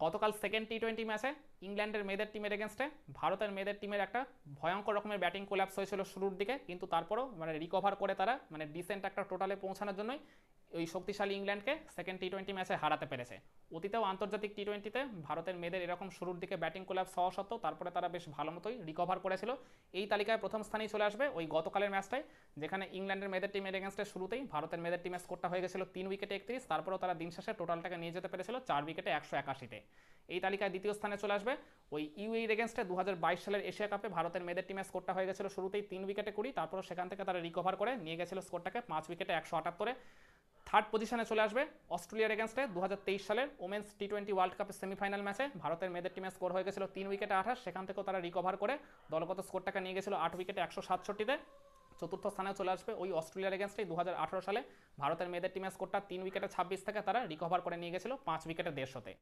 গতকাল second T twenty ম্যাচে ইংল্যান্ডের মেয়েদের টিমের এগেনস্টে ভারতের মেয়েদের টিমের একটা ভয়ঙ্কর রকমের ব্যাটিং কোল্যাপস হয়েছিল শুরুর দিকে, কিন্তু তারপরও মানে রিকভার করে তারা মানে ডিসেন্ট একটা টোটালে পৌঁছানোর জন্যই ওই শক্তিশালী ইংল্যান্ডকে সেকেন্ড টি টোয়েন্টি ম্যাচে হারাতে পেরেছে। অতীতেও আন্তর্জাতিক টি টোয়েন্টিতে ভারতের মেয়েদের এরকম শুরুর দিকে ব্যাটিং কোল্যাপস হওয়া সত্ত্বেও তারপরে তারা বেশ ভালো মতোই রিকভার করেছিল। এই তালিকায় প্রথম স্থানেই চলে আসবে ওই গতকালের ম্যাচটায় যেখানে ইংল্যান্ডের মেয়েদের টিমের এগেনস্টে শুরুতেই ভারতের মেয়েদের টিমের স্কোরটা হয়ে গেছিল তিন উইকেটে একত্রিশ, তারপরেও তারা দিন শেষে টোটালটাকে নিয়ে যেতে পেরেছিল চার উইকেটে একশো একাশিতে। এই তালিকায় দ্বিতীয় স্থানে চলে আসবে ওই ইউএর এগেনস্টে দু হাজার বাইশ সালের এশিয়া কাপে ভারতের মেয়েদের টিমের স্কোরটা হয়ে গেছিল শুরুতেই তিন উইকেটে কুড়ি তারপর সেখান থেকে তারা রিকভার করে নিয়ে গেছিল স্কোরটাকে পাঁচ উইকেটে একশো আটাত্তরে। থার্ড পজিশনে চলে আসবে অস্ট্রেলিয়ার এগেনস্টে দু সালের ওমেন্স টি টোয়েন্টি ওয়ার্ল্ড কাপের সেমিফাইনাল ম্যাচে ভারতের মেয়েদের টিমে স্কোর হয়ে গেছিল তিন উইকেটে আঠাশ। সেখান থেকেও তারা রিকভার করে দলগত স্কোরটাকে নিয়ে গেছিল আট উইকেটে একশো সাতষট্টিতে। চতুর্থ স্থানে চলে আসবে ওই অস্ট্রেলিয়ার এগেনস্টে দু সালে ভারতের মেয়েদের টিমের স্কোরটা তিন উইকেটে ছাব্বিশ থেকে তারা রিকভার করে নিয়ে গেছিল পাঁচ উইকেটে দেড়শোতে।